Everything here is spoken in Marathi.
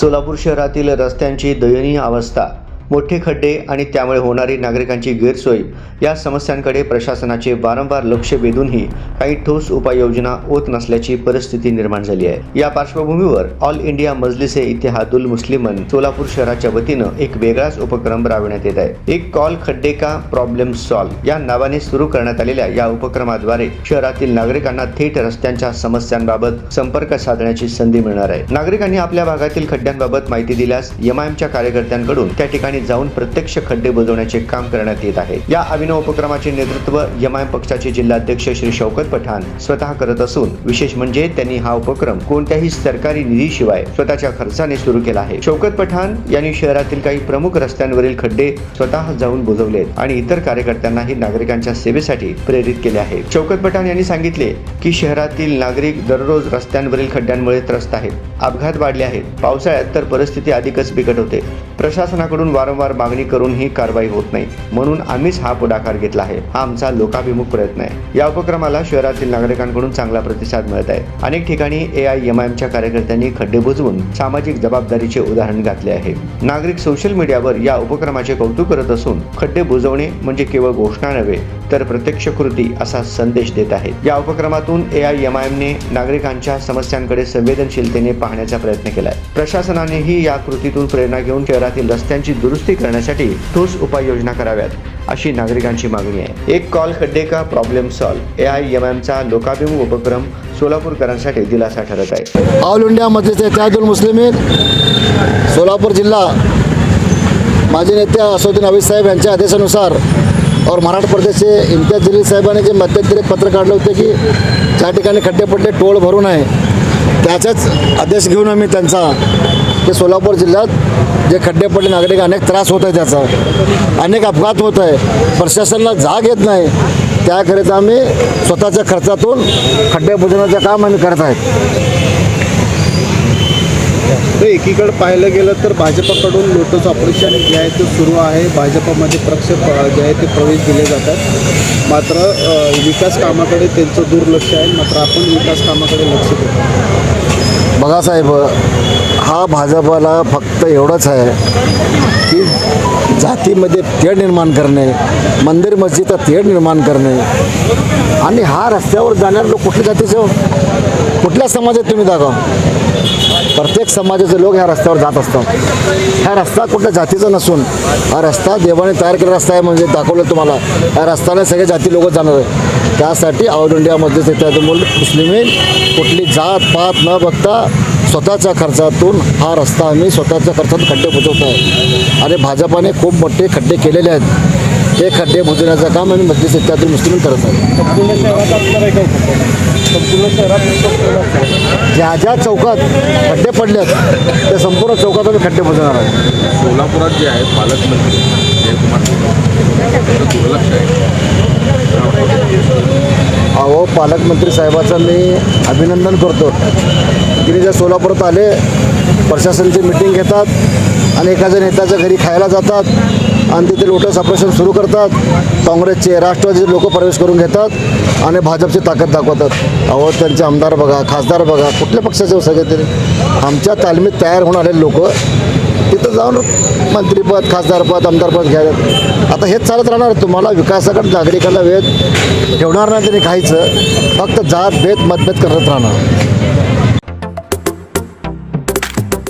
सोलापूर शहरातील रस्त्यांची दयनीय अवस्था. मोठे खड्डे आणि त्यामुळे होणारी नागरिकांची गैरसोय या समस्यांकडे प्रशासनाचे वारंवार लक्ष वेधूनही काही ठोस उपाययोजना होत नसल्याची परिस्थिती निर्माण झाली आहे. या पार्श्वभूमीवर ऑल इंडिया मजलिसे इतिहादुल मुस्लिमन सोलापूर शहराच्या वतीनं एक वेगळाच उपक्रम राबविण्यात येत आहे. एक कॉल खड्डे का प्रॉब्लेम सॉल्व या नावाने सुरू करण्यात आलेल्या या उपक्रमाद्वारे शहरातील नागरिकांना थेट रस्त्यांच्या समस्यांबाबत संपर्क साधण्याची संधी मिळणार आहे. नागरिकांनी आपल्या भागातील खड्ड्यांबाबत माहिती दिल्यास एमआयएमच्या कार्यकर्त्यांकडून त्या ठिकाणी जाऊन प्रत्यक्ष खड्डे बुजवण्याचे काम करण्यात येत आहे. या अभिनव उपक्रमाचे नेतृत्व एमआयएम पक्षाचे जिल्हाध्यक्ष श्री शौकत पठाण स्वतः करत असून विशेष म्हणजे त्यांनी हा उपक्रम कोणत्याही सरकारी निधीशिवाय स्वतःच्या खर्चाने सुरू केला आहे. शौकत पठाण यांनी शहरातील काही प्रमुख रस्त्यांवरील खड्डे स्वतः जाऊन बुजवले आणि इतर कार्यकर्त्यांनाही नागरिकांच्या सेवेसाठी प्रेरित केले आहे. शौकत पठाण यांनी सांगितले की शहरातील नागरिक दररोज रस्त्यांवरील खड्ड्यांमुळे त्रस्त आहेत. अपघात वाढले आहेत. पावसाळ्यात तर परिस्थिती अधिकच बिकट होते. प्रशासनाकडून वारंवार मागणी करून ही कारवाई होत नाही. म्हणून आम्हीच हा पुढाकार घेतला आहे. हा आमचा लोकाभिमुख प्रयत्न आहे. या उपक्रमाला शहरातील नागरिकांकडून चांगला प्रतिसाद मिळत आहे. अनेक ठिकाणी ए आय एम आयएमच्या कार्यकर्त्यांनी खड्डे बुजवून सामाजिक जबाबदारीचे उदाहरण घातले आहे. नागरिक सोशल मीडियावर या उपक्रमाचे कौतुक करत असून खड्डे बुजवणे म्हणजे केवळ घोषणा नव्हे तर प्रत्यक्ष कृती असा संदेश देत आहे. या उपक्रमातून ए आय एम आयएमने नागरिकांच्या समस्यांकडे संवेदनशीलतेने पाहण्याचा प्रयत्न केलाय. प्रशासनानेही या कृतीतून प्रेरणा घेऊन शहरातील रस्त्यांची दुरुस्ती करण्यासाठी ठोस उपाययोजना कराव्यात अशी नागरिकांची मागणी आहे. एक कॉल खड्डे का problem solve A I M एमचा लोकाभिमुख उपक्रम सोलापूरकरांसाठी दिलासा ठरत आहे. ऑल इंडिया मजलिस इत्यादुल मुस्लिमीन सोलापूर जिल्हा. माजी नेते असोद्दीन अविज साहेब यांच्या आदेशानुसार और मराठा प्रदेशचे इम्तियाज जलील साहेबांनी जे मध्यंतरी पत्र काढले होते की ज्या ठिकाणी खड्डे पडले टोळ भरून आहे त्याचाच आदेश घेऊन आम्ही त्यांचा की सोलापूर जिल्ह्यात जे खड्डे पडले नागरिक अनेक त्रास होत आहे त्याचा अनेक अपघात होत आहे प्रशासनाला जाग येत नाही त्याकरिता आम्ही स्वतःच्या खर्चातून खड्डे बुजवण्याचं काम आम्ही करत आहेत एकीकडे पाहिलं गेलं तर भाजपाकडून लोटस ऑपरेशन जे आहे ते सुरू आहे. भाजपामध्ये पक्ष जे आहे ते प्रवेश दिले जातात. मात्र विकास कामाकडे त्यांचं दुर्लक्ष आहे. मात्र आपण विकास कामाकडे लक्ष देतो बघा साहेब हा भाजपाला फक्त एवढंच आहे की जातीमध्ये तेढ निर्माण करणे मंदिर मस्जिदचा तेढ निर्माण करणे. आणि हा रस्त्यावर जाणारे लोक कुठल्या जातीचे हो? कुठल्या समाजात तुम्ही दाखवा प्रत्येक समाजाचे लोक ह्या रस्त्यावर जात असतात. हा रस्ता कुठल्या जातीचा नसून हा रस्ता देवाने तयार केलेला रस्ता आहे म्हणजे दाखवलं तुम्हाला. या रस्त्याने सगळे जाती लोक जाणार आहे त्यासाठी ऑल इंडियामध्ये इत्यादी मुल मुस्लिमी कुठली जात पात न बघता स्वतःच्या खर्चातून हा रस्ता आम्ही स्वतःच्या खर्चातून खड्डे बुजवत आहे आणि भाजपाने खूप मोठे खड्डे केलेले आहेत. ते खड्डे बुजवण्याचं काम आम्ही मजलिस इत्यादी मुस्लिम करत आहे. ज्या ज्या चौकात खड्डे पडलेत त्या संपूर्ण चौकात आम्ही खड्डे बुजवणार आहे सोलापुरात जे आहे पालकमंत्री दुर्लक्ष आहे. अहो पालकमंत्री साहेबाचं मी अभिनंदन करतो. की जे सोलापुरात आले प्रशासनाची मिटिंग घेतात आणि एखाद्या नेत्याच्या घरी खायला जातात. आणि तिथे लोटस ऑपरेशन सुरू करतात. काँग्रेसचे राष्ट्रवादीचे लोक प्रवेश करून घेतात आणि भाजपची ताकद दाखवतात. अहो त्यांचे आमदार बघा खासदार बघा कुठल्या पक्षाचे हो सगळे तरी? आमच्या तालमीत तयार होऊन आलेले लोक तिथं जाऊन मंत्रीपद खासदारपद आमदारपद घ्यायला आता हेच चालत राहणार. तुम्हाला विकासाकडे नागरिकांना वेद ठेवणार नाही त्यांनी खायचं फक्त जात भेद मतभेद करत राहणार.